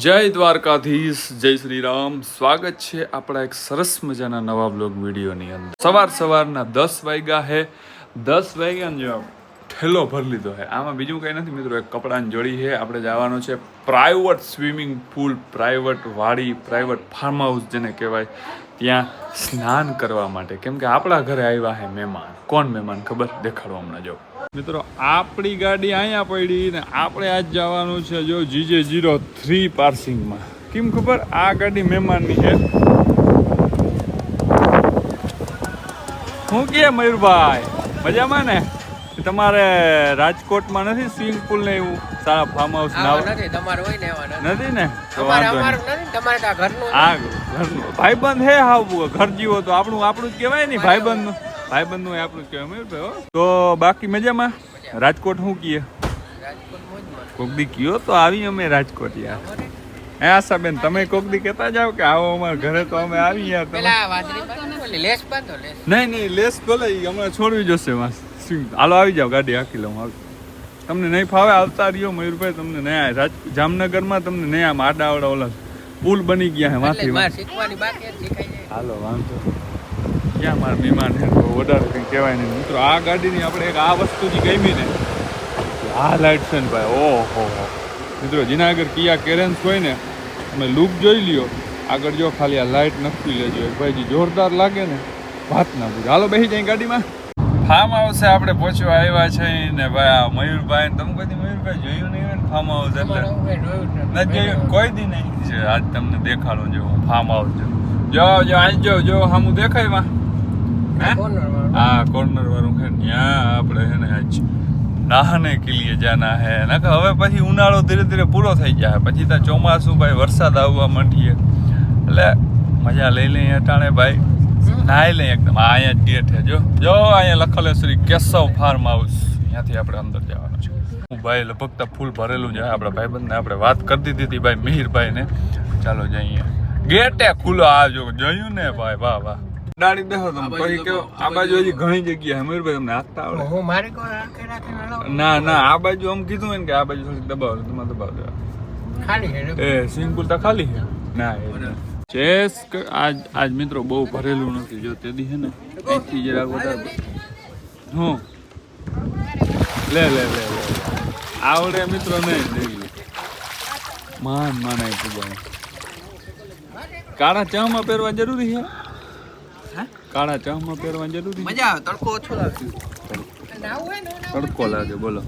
જય દ્વારકાધીશ, જય શ્રી રામ સ્વાગત છે આપણા એક સરસ મજાના નવા બ્લોગ વિડીયોની અંદર. સવાર સવારના દસ વાગ્યા હે. દસ વાગ્યા જો ઠેલો ભરી લીધો હે. આમાં બીજું કંઈ નથી મિત્રો, એક કપડાની જોડી છે આપણે જવાનું છે પ્રાઇવેટ સ્વિમિંગ પુલ પ્રાઇવેટ વાડી પ્રાઇવેટ ફાર્મ હાઉસ જેને કહેવાય. ત્યાં સ્નાન કરવા માટે. કેમ કે આપણા ઘરે આવ્યા હે મહેમાન. કોણ મહેમાન ખબર? દેખાડો હમણાં જો. મિત્રો આપણી ગાડી અહીંયા પડી ને આપણે આજ જવાનું છે જો જીજે જીરો થ્રી પાર્સિંગમાં. કેમ ખબર? આ ગાડી મહેમાનની છે. હું કે મયુરભાઈ? મજામાં ને? તમારે રાજકોટમાં નથી સ્વિમિંગ પુલ ને એવું સારા ફાર્મ હાઉસ ના નથી તમારે હોય ને નથી. ને? અમારું નથી તમારે આ ઘરનું આ ઘરનું. ભાઈબંધ હે હાવ ઘર જીવો તો આપણું આપણું જ કહેવાય ને ભાઈબંધનું. ભાઈબંધનું એ આપણું જ કહેવાય મયુરભાઈ હો. તો બાકી મજામાં? રાજકોટ શું કીએ? રાજકોટ મોજમાં. કોક દી કયો તો આવી અમે રાજકોટ યાર. હે આશાબેન તમે કોક દી કહેતા જાવ કે આવો અમારા ઘરે તો અમે આવી યાર તમે? પેલા આ વાદળી બાંધો, ઓલી લેસ બાંધો, લેસ. નહીં નહીં લેસ ભલે ઈ હમણાં છોડવી જશે માં હાલો આવી જાવ ગાડી હાકી લઉં હાલો. તમને નહીં ફાવે આવતા રહ્યો મયુરભાઈ તમને નહીં આ રાજ જામનગરમાં તમને નહીં આમ આડા આવડા ઓલા પુલ બની ગયા હે એટલે જ માથી મારે શીખવાની બાકી હતી, શીખાઈ જાય. હાલો વાંધો ક્યાં મારા મહેમાન છે? તો વધારે કંઈ કહેવાય નહીં. મિત્રો આ ગાડીની આપણે એક આ વસ્તુની ગમી ને. આ લાઈટ છે ને ભાઈ ઓહો. હો મિત્રો જેના આગળ કિયા કેરેન્સ હોય ને તમે લુક જોઈ લ્યો. આગળ જો ખાલી આ લાઈટ નક્કી લેજો. ભાઈ જે જોરદાર લાગે ને. વાત ના પૂછો. હાલો બેસી જાય ગાડીમાં. ફાર્મ હાઉસે આપણે પહોંચવા આવ્યા છે ને ભાઈ આ મયુરભાઈ તમે કોઈ મયુરભાઈ જોયું નહીં હોય ને ફાર્મ હાઉસ એટલે. નથી. જોયું. કોઈ દી નહીં. આજ તમને દેખાડું જો ફાર્મ હાઉસ જો જો જો આજ જો જો સામું દેખાયમાં હે? કોર્નર વાળું. આ છે ત્યાં આપણે છે ને આજ નહાને જાના હે. નકર હવે પછી ઉનાળો ધીરે ધીરે પૂરો થઈ જાય. પછી ત્યાં ચોમાસું ભાઈ વરસાદ આવવા માંડીએ. એટલે મજા લઈ લઈએ અટાણે ભાઈ. નાહી લઈએ એકદમ. આ અહીંયા જ ગેટ છે જો જો અહીંયા લખેલું શ્રી કેશવ ફાર્મ હાઉસ ત્યાંથી આપણે અંદર જવાનું છે. ભાઈ લગભગ તો ફૂલ ભરેલું છે આપણા ભાઈબંધને આપણે વાત કરી દીધી હતી ભાઈ મિહિરભાઈને ચાલો જઈએ. ગેટે ખુલ્લો આવજો જોયું ને ભાઈ. વાહ વાહ. ડાળી દેખો તમે. પછી કેવો? આ બાજુ હજી ઘણી જગ્યા છે મયુરભાઈ તમને હાથતા આવડે. હું મારી કોઈ ના ના આ બાજુ આમ કીધું હોય ને કે આ બાજુ થોડીક દબાવો તમે દબાવ દેવા. ખાલી એ સ્વિમિંગ પુલ તો ખાલી છે? ના એ. ચેસ ક- આજ આજ મિત્રો બહુ ભરેલું નથી. જો તે દી હે ને અહીંથી જરાક વધારે હું. લે લે લે લે. આવડે મિત્રો નહીં લે માન માનાય પૂજાય કાળા ચામાં પહેરવા જરૂરી છે? કાળા ચામાં પહેરવા જરૂરી? મજા આવે તડકો ઓછો લાગે. તડકો લાગે બોલો.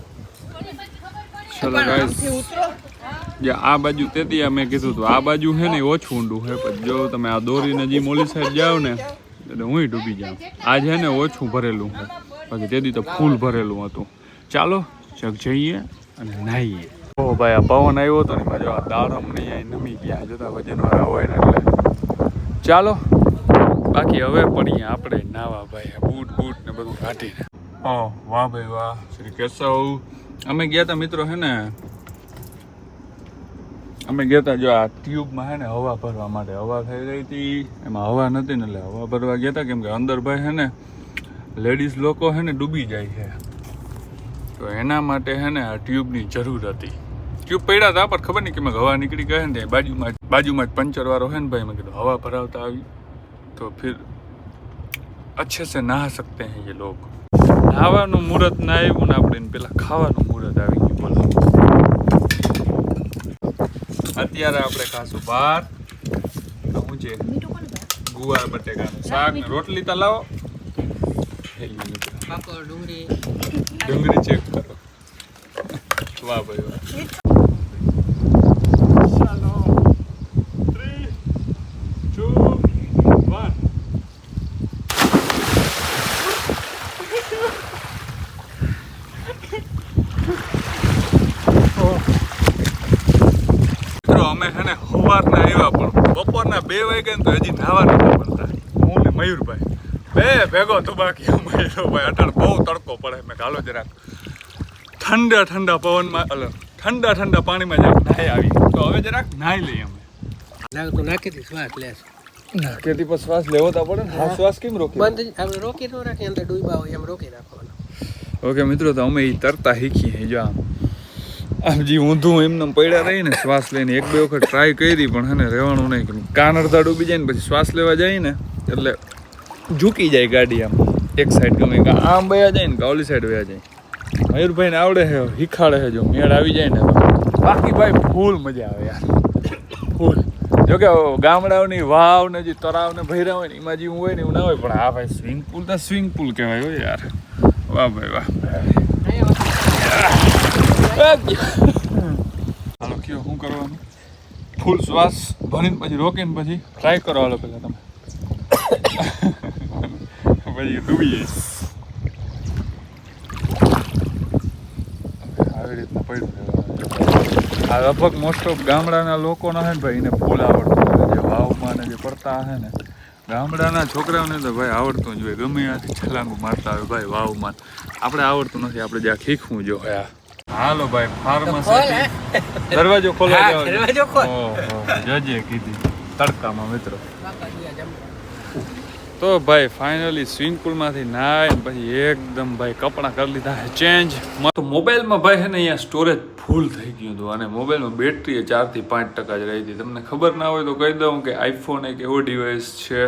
ચલો ગાઈસ જે આ બાજુ તેથી મેં કીધું હતું આ બાજુ છે ને ઓછું ઊંડું છે પણ જો તમે આ દોરીને જે મોલી સાઈડ જાઓ ને એટલે હું ડૂબી જાઉં. આ છે ને ઓછું ભરેલું છે બાકી તેથી તો ફૂલ ભરેલું હતું. ચાલો ચક જઈએ અને નાહીએ. ઓ ભાઈ આ પવન આવ્યો હતો ને આ દાડમ નહીં નમી ગયા જતા વજનવાળા હોય ને એટલે. ચાલો બાકી હવે પડીએ આપણે નાવા ભાઈ બૂટ બૂટ ને બધું કાઢીને. ઓ વાહ ભાઈ વાહ. શ્રી કેશવ. અમે ગયા હતા મિત્રો હે ને અમે ગયા હતા જો આ ટ્યુબમાં હે ને હવા ભરવા માટે. હવા થઈ રહી હતી. એમાં હવા નથી ને એટલે હવા ભરવા ગયા હતા કેમ કે અંદર ભાઈ હે ને લેડીઝ લોકો હે ને ડૂબી જાય છે. તો એના માટે હે ને આ ટ્યુબની જરૂર હતી. ટ્યુબ પડ્યા હતા પણ ખબર નહીં કે મેં હવા નીકળી ગયા ને બાજુમાં બાજુમાં જ પંચર વાળો હે ને ભાઈ મેં કીધું હવા ભરાવતા આવી. તો फिर अच्छे से नहा सकते हैं ये लोग નહાવાનું મુહૂર્ત ના આવ્યું ને આપણે એને પેલા ખાવાનું મુહૂર્ત આવી ગયું બોલો અત્યારે આપણે ખાશું બાર શું છે ગુવાર બટેકાનું શાક ને રોટલી તો લાવો થઈ ગયું મિત્રો. પાપડ ડુંગળી ડુંગળી ચેક કરો વાહ ભાઈ વાહ સવારના આવ્યા પણ બપોરના બે વાગે ને તો હજી નાવા નતા પડતા હું ને મયુરભાઈ. બે ભેગો તો બાકી મયુરભાઈ. અટાણ બહુ તડકો પડે. મેં કાલો જરાક. ઠંડા ઠંડા પવનમાં અલ ઠંડા ઠંડા પાણીમાં જરાક નાહી આવી. તો હવે જરાક નાહી લઈએ અમે. નાખ તો નાખી દીધી શ્વાસ લે. નાકેથી પર શ્વાસ લેવો તો પડે ને. શ્વાસ કેમ રોકી બંધ આપણે રોકી ન રાખીએ અંદર ડૂબા હોય એમ રોકી રાખવાનું. ઓકે મિત્રો તો અમે એ તરતા શીખીએ જો આમ. આમ જે ઊંધું એમને પડ્યા રહી ને શ્વાસ લઈને એક બે વખત ટ્રાય કરી, પણ હે ને રહેવાનું નહીં. કાન અડધા ડૂબી જાય ને પછી શ્વાસ લેવા જાય ને, એટલે ઝૂકી જાય ગાડી આમ. એક સાઈડ ગમે આમ વયા જાય ને કે ઓલી સાઈડ વયા જાય. મયુરભાઈને આવડે છે હિખાડે છે જો, મેળ આવી જાય ને બાકી ભાઈ ફૂલ મજા આવે યાર. ફૂલ. જોકે ગામડાઓની વાવ ને જે તળાવ ને ભૈરા હોય ને, એમાં જે હોય ને એવું ના હોય, પણ આ ભાઈ સ્વિમિંગ પુલ તો સ્વિમિંગ પુલ કહેવાય હો યાર. વાહ ભાઈ વાહ. હાલો કયો શું કરવાનું ફૂલ શ્વાસ ભરીને પછી રોકીને પછી ટ્રાય કરો હાલો પેલા તમે પછી ડૂબીએ આવી રીતના પડ્યું આ લગભગ મોસ્ટ ઓફ ગામડાના લોકોનો હે ને ભાઈ એને ફૂલ આવડતું હોય જે વાવમાં ને જે પડતા હે ને ગામડાના છોકરાઓને તો ભાઈ આવડતું જ હોય ગમે ત્યાંથી છલાંગુ મારતા હોય ભાઈ વાવમાં આપણે આવડતું નથી આપણે જ્યાં શીખવું જો હોય આ. હાલો ભાઈ ફાર્મસી દરવાજો ખોલો દરવાજો ખોલ. ઓહો, જજે કીધી. તડકામાં મિત્રો. તો ભાઈ ફાઇનલી સ્વિમિંગ પુલમાંથી નાય પછી એકદમ ભાઈ કપડાં કરી લીધા છે. ચેન્જ તો મોબાઈલમાં ભાઈ ને અહીંયા સ્ટોરેજ ફૂલ થઈ ગયું હતું. અને મોબાઈલમાં બેટરી ચારથી પાંચ ટકા જ રહી હતી. તમને ખબર ના હોય તો કહી દઉં કે આઈફોન એક એવો ડિવાઇસ છે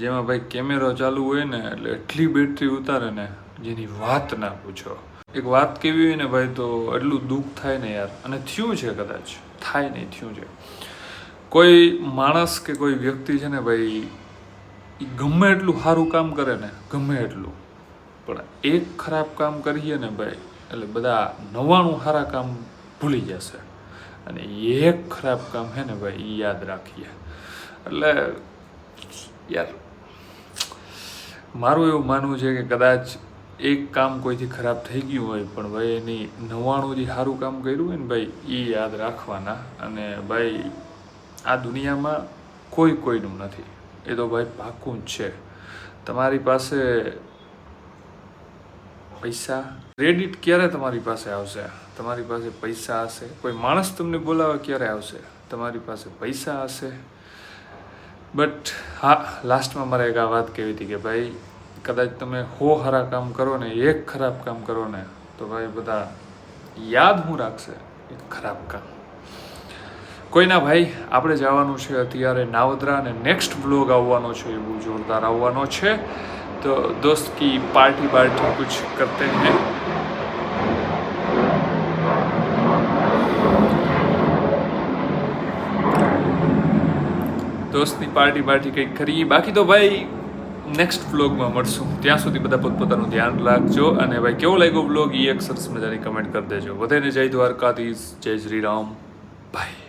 જેમાં ભાઈ કેમેરો ચાલુ હોય ને એટલે એટલી બેટરી ઉતારે ને જેની વાત ના પૂછો. એક વાત કેવી હોય ને ભાઈ, તો એટલું દુઃખ થાય ને યાર. અને થયું છે કદાચ. થાય નહીં, થયું છે. કોઈ માણસ કે કોઈ વ્યક્તિ છે ને ભાઈ એ ગમે એટલું સારું કામ કરે ને, ગમે એટલું. પણ એક ખરાબ કામ કરીએ ને ભાઈ, એટલે બધા નવાણું સારા કામ ભૂલી જશે. અને એક ખરાબ કામ છે ને ભાઈ એ યાદ રાખીએ. એટલે યાર, મારું એવું માનવું છે કે કદાચ એક કામ કોઈથી ખરાબ થઈ ગયું હોય, પણ ભાઈ એની નવ્વાણું જે સારું કામ કર્યું હોય ને ભાઈ એ યાદ રાખવાના. અને ભાઈ, આ દુનિયામાં કોઈ કોઈનું નથી. એ તો ભાઈ પાકું જ છે. તમારી પાસે પૈસા, ક્રેડિટ ક્યારે તમારી પાસે આવશે? તમારી પાસે પૈસા હશે? કોઈ માણસ તમને બોલાવે ક્યારે આવશે? તમારી પાસે પૈસા હશે? બટ હા લાસ્ટમાં મારે એક આ વાત કહેવી હતી કે ભાઈ કદાચ તમે હો સારા કામ કરો ને, એક ખરાબ કામ કરો ને, તો ભાઈ બધા યાદ હું રાખશે એક ખરાબ કામ. કોઈના ભાઈ, આપણે જવાનું છે અત્યારે નાવદરા અને નેક્સ્ટ બ્લોગ આવવાનો છે એવું જોરદાર આવવાનો છે. તો દોસ્ત કી પાર્ટી પાર્ટી કુછ કરતે हैं દોસ્તની પાર્ટી પાર્ટી કંઈક કરીએ. બાકી તો ભાઈ નેક્સ્ટ વ્લોગમાં મળશું. ત્યાં સુધી બધા પોતપોતાનું ધ્યાન રાખજો અને ભાઈ, કેવો લાગ્યો વ્લોગ એ એક સરસ મજાની કમેન્ટ કરી દેજો. વધારે જય દ્વારકાધીશ, જય શ્રી રામ. બાય